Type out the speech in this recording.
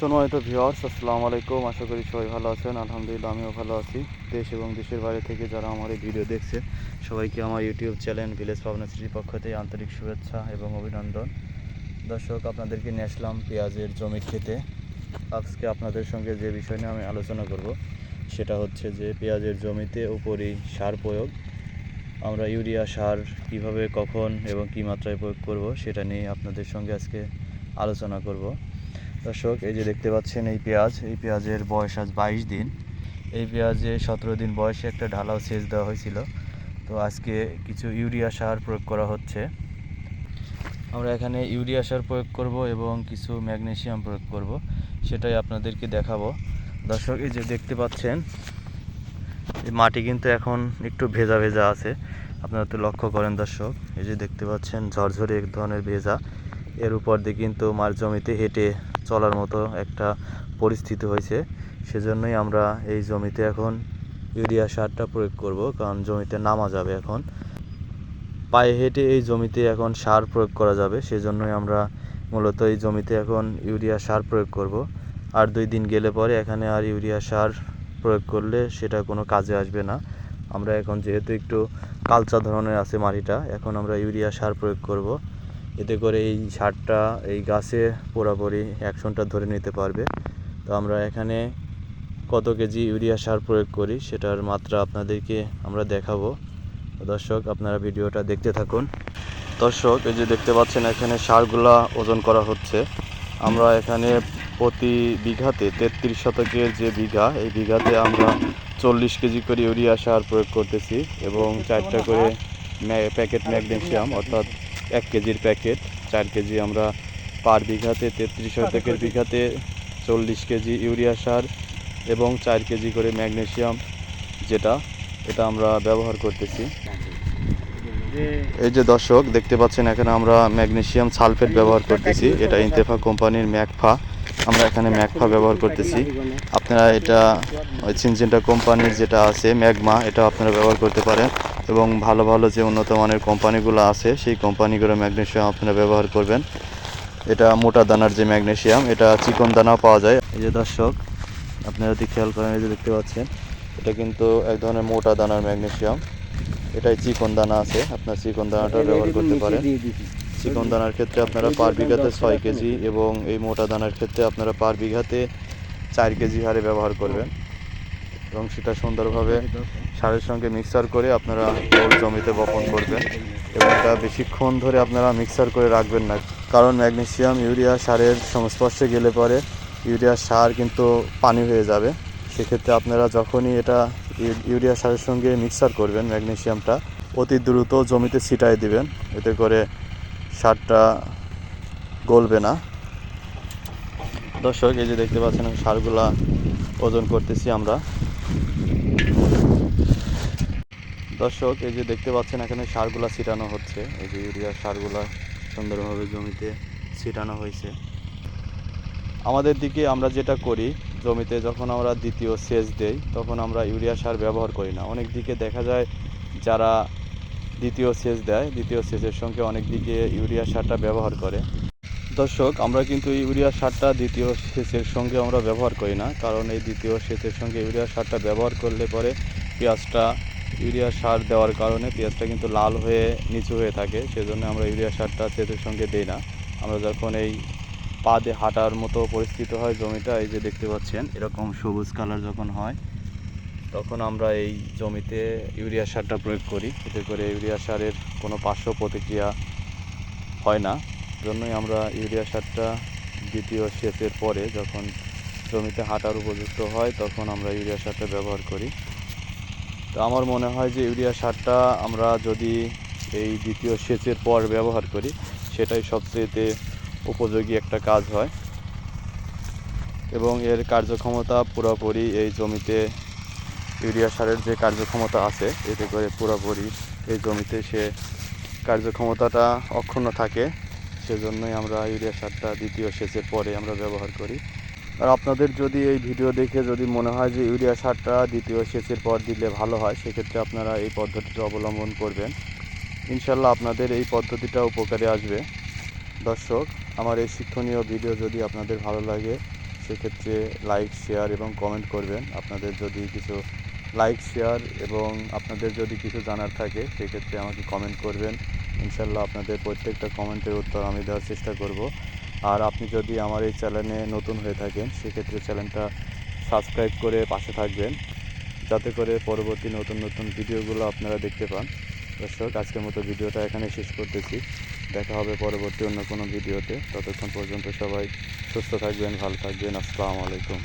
সম্মানিত ভিউয়ার্স, আসসালামু আলাইকুম। আশা করি সবাই ভালো আছেন। আলহামদুলিল্লাহ, আমিও ভালো আছি। দেশ এবং দেশের বাইরে থেকে যারা আমার এই ভিডিও দেখছে, সবাইকে আমার ইউটিউব চ্যানেল ভিলেজ পাবনা সিটির পক্ষ থেকে আন্তরিক শুভেচ্ছা এবং অভিনন্দন। দর্শক, আপনাদেরকে নিয়ে আসলাম পেঁয়াজের জমি খেতে। আজকে আপনাদের সঙ্গে যে বিষয় নিয়ে আমি আলোচনা করব, সেটা হচ্ছে যে পেঁয়াজের জমিতে উপরই সার প্রয়োগ, আমরা ইউরিয়া সার কীভাবে, কখন এবং কী মাত্রায় প্রয়োগ করব, সেটা নিয়ে আপনাদের সঙ্গে আজকে আলোচনা করব। দর্শক, এই যে দেখতে পাচ্ছেন এই পেঁয়াজ, এই পেঁয়াজের বয়স আজ বাইশ দিন। এই পেঁয়াজে সতেরো দিন বয়সে একটা ঢালাও সেচ দেওয়া হয়েছিল। তো আজকে কিছু ইউরিয়া সার প্রয়োগ করা হচ্ছে। আমরা এখানে ইউরিয়া সার প্রয়োগ করব এবং কিছু ম্যাগনেসিয়াম প্রয়োগ করব, সেটাই আপনাদেরকে দেখাবো। দর্শক, এই যে দেখতে পাচ্ছেন মাটি কিন্তু এখন একটু ভেজা ভেজা আছে। আপনারা তো লক্ষ্য করেন দর্শক, এই যে দেখতে পাচ্ছেন ঝরঝরে এক ধরনের ভেজা। এর উপর দিয়ে কিন্তু মার জমিতে হেঁটে চলার মতো একটা পরিস্থিতি হয়েছে। সেজন্যই আমরা এই জমিতে এখন ইউরিয়া সারটা প্রয়োগ করব, কারণ জমিতে নামা যাবে এখন। পায়ে হেঁটে এই জমিতে এখন সার প্রয়োগ করা যাবে, সেজন্যই আমরা মূলত এই জমিতে এখন ইউরিয়া সার প্রয়োগ করব। আর দুই দিন গেলে পরে এখানে আর ইউরিয়া সার প্রয়োগ করলে সেটা কোনো কাজে আসবে না। আমরা এখন যেহেতু একটু কালচা ধরনের আছে মাটিটা, এখন আমরা ইউরিয়া সার প্রয়োগ করব। এতে করে এই সারটা এই গাছে পুরোপুরি অ্যাকশনটা ধরে নিতে পারবে। তো আমরা এখানে কত কেজি ইউরিয়া সার প্রয়োগ করি সেটার মাত্রা আপনাদেরকে আমরা দেখাবো। দর্শক আপনারা ভিডিওটা দেখতে থাকুন। দর্শক এই যে দেখতে পাচ্ছেন এখানে সারগুলা ওজন করা হচ্ছে। আমরা এখানে প্রতি বিঘাতে তেত্রিশ শতকের যে বিঘা এই বিঘাতে আমরা চল্লিশ কেজি করে ইউরিয়া সার প্রয়োগ করতেছি এবং চারটা করে প্যাকেট ম্যাগনেসিয়াম অর্থাৎ এক কেজির প্যাকেট চার কেজি আমরা পার বিঘাতে তেত্রিশ শতকের বিঘাতে চল্লিশ কেজি ইউরিয়া সার এবং চার কেজি করে ম্যাগনেশিয়াম যেটা এটা আমরা ব্যবহার করতেছি। এই যে দর্শক দেখতে পাচ্ছেন এখানে আমরা ম্যাগনেশিয়াম সালফেট ব্যবহার করতেছি। এটা ইন্তেফা কোম্পানির ম্যাকফা আমরা এখানে ম্যাকফা ব্যবহার করতেছি। আপনারা এটা ওই সিনজেন্টা কোম্পানির যেটা আছে ম্যাগমা এটা আপনারা ব্যবহার করতে পারেন। এবং ভালো ভালো যে উন্নত মানের কোম্পানিগুলো আছে সেই কোম্পানিগুলো ম্যাগনেশিয়াম আপনারা ব্যবহার করবেন। এটা মোটা দানার যে ম্যাগনেশিয়াম এটা চিকন দানাও পাওয়া যায়। এই যে দর্শক আপনারা যদি খেয়াল করেন এই যে দেখতে পাচ্ছেন এটা কিন্তু এক ধরনের মোটা দানার ম্যাগনেশিয়াম। এটাই চিকন দানা আছে আপনার চিকন দানাটা ব্যবহার করতে পারেন। চিকন দানার ক্ষেত্রে আপনারা পার বিঘাতে ছয় কেজি এবং এই মোটা দানার ক্ষেত্রে আপনারা পার বিঘাতে চার কেজি হারে ব্যবহার করবেন। এবং সেটা সুন্দরভাবে সারের সঙ্গে মিক্সার করে আপনারা জমিতে বপন করবেন এবং এটা বেশিক্ষণ ধরে আপনারা মিক্সার করে রাখবেন না। কারণ ম্যাগনেসিয়াম ইউরিয়া সারের সংস্পর্শে গেলে পরে ইউরিয়া সার কিন্তু পানি হয়ে যাবে। সেক্ষেত্রে আপনারা যখনই এটা ইউ- ইউরিয়া সারের সঙ্গে মিক্সার করবেন ম্যাগনেসিয়ামটা অতি দ্রুত জমিতে ছিটাই দিবেন। এতে করে সারটা গলবে না। দর্শক, এই যে দেখতে পাচ্ছেন সারগুলা ওজন করতেছি আমরা। দর্শক, এই যে দেখতে পাচ্ছেন এখানে সারগুলা ছিটানো হচ্ছে। এই যে ইউরিয়া সারগুলা সুন্দরভাবে জমিতে ছিটানো হয়েছে। আমাদের দিকে আমরা যেটা করি, জমিতে যখন আমরা দ্বিতীয় সেচ দেই, তখন আমরা ইউরিয়া সার ব্যবহার করি না। অনেক দিকে দেখা যায় যারা দ্বিতীয় সেচ দেয়। দ্বিতীয় সেচের সঙ্গে অনেক দিকে ইউরিয়া সারটা ব্যবহার করে। দর্শক, আমরা কিন্তু ইউরিয়া সারটা দ্বিতীয় সেচের সঙ্গে আমরা ব্যবহার করি না। কারণ এই দ্বিতীয় সেচের সঙ্গে ইউরিয়া সারটা ব্যবহার করলে পরে পেঁয়াজটা, ইউরিয়া সার দেওয়ার কারণে পেঁয়াজটা কিন্তু লাল হয়ে, নিচু হয়ে থাকে। সেজন্য আমরা ইউরিয়া সারটা সেচের সঙ্গে দিই না। আমরা যখন এই পা দিয়ে হাঁটার মতো পরিস্থিতি হয় জমিটা, এই যে দেখতে পাচ্ছেন, এরকম সবুজ কালার যখন হয় তখন আমরা এই জমিতে ইউরিয়া সারটা প্রয়োগ করি। এতে করে ইউরিয়া সারের কোনো পার্শ্ব প্রতিক্রিয়া হয় না। জন্যই আমরা ইউরিয়া সারটা দ্বিতীয় সেচের পরে যখন জমিতে হাঁটার উপযুক্ত হয়, তখন আমরা ইউরিয়া সারটা ব্যবহার করি। তো আমার মনে হয় যে ইউরিয়া সারটা আমরা যদি এই দ্বিতীয় সেচের পর ব্যবহার করি, সেটাই সবচেয়েতে উপযোগী একটা কাজ হয়। এবং এর কার্যক্ষমতা পুরোপুরি এই জমিতে ইউরিয়া সারের যে কার্যক্ষমতা আছে, এতে করে পুরোপুরি এই জমিতে সে কার্যক্ষমতাটা অক্ষুণ্ণ থাকে। সেজন্যই আমরা ইউরিয়া সারটা দ্বিতীয় সেচের পরে আমরা ব্যবহার করি। আর আপনাদের যদি এই ভিডিও দেখে যদি মনে হয় যে ইউরিয়া সারটা দ্বিতীয় সেচের পর দিলে ভালো হয়, সেক্ষেত্রে আপনারা এই পদ্ধতিটা অবলম্বন করবেন। ইনশাল্লাহ আপনাদের এই পদ্ধতিটা উপকারে আসবে। দর্শক, আমার এই শিক্ষণীয় ভিডিও যদি আপনাদের ভালো লাগে, সেক্ষেত্রে লাইক, শেয়ার এবং কমেন্ট করবেন। আপনাদের যদি কিছু লাইক শেয়ার এবং আপনাদের যদি কিছু জানার থাকে, সেক্ষেত্রে আমাকে কমেন্ট করবেন। ইনশাল্লাহ আপনাদের প্রত্যেকটা কমেন্টের উত্তর আমি দেওয়ার চেষ্টা করব। আর আপনি যদি আমার এই চ্যানেলে নতুন হয়ে থাকেন, সেক্ষেত্রে চ্যানেলটা সাবস্ক্রাইব করে পাশে থাকবেন, যাতে করে পরবর্তী নতুন নতুন ভিডিওগুলো আপনারা দেখতে পান। দর্শক, আজকের মতো ভিডিওটা এখানে শেষ করতেছি। দেখা হবে পরবর্তী অন্য কোনো ভিডিওতে ততক্ষণ পর্যন্ত সবাই সুস্থ থাকবেন, ভালো থাকবেন। আসসালামু আলাইকুম।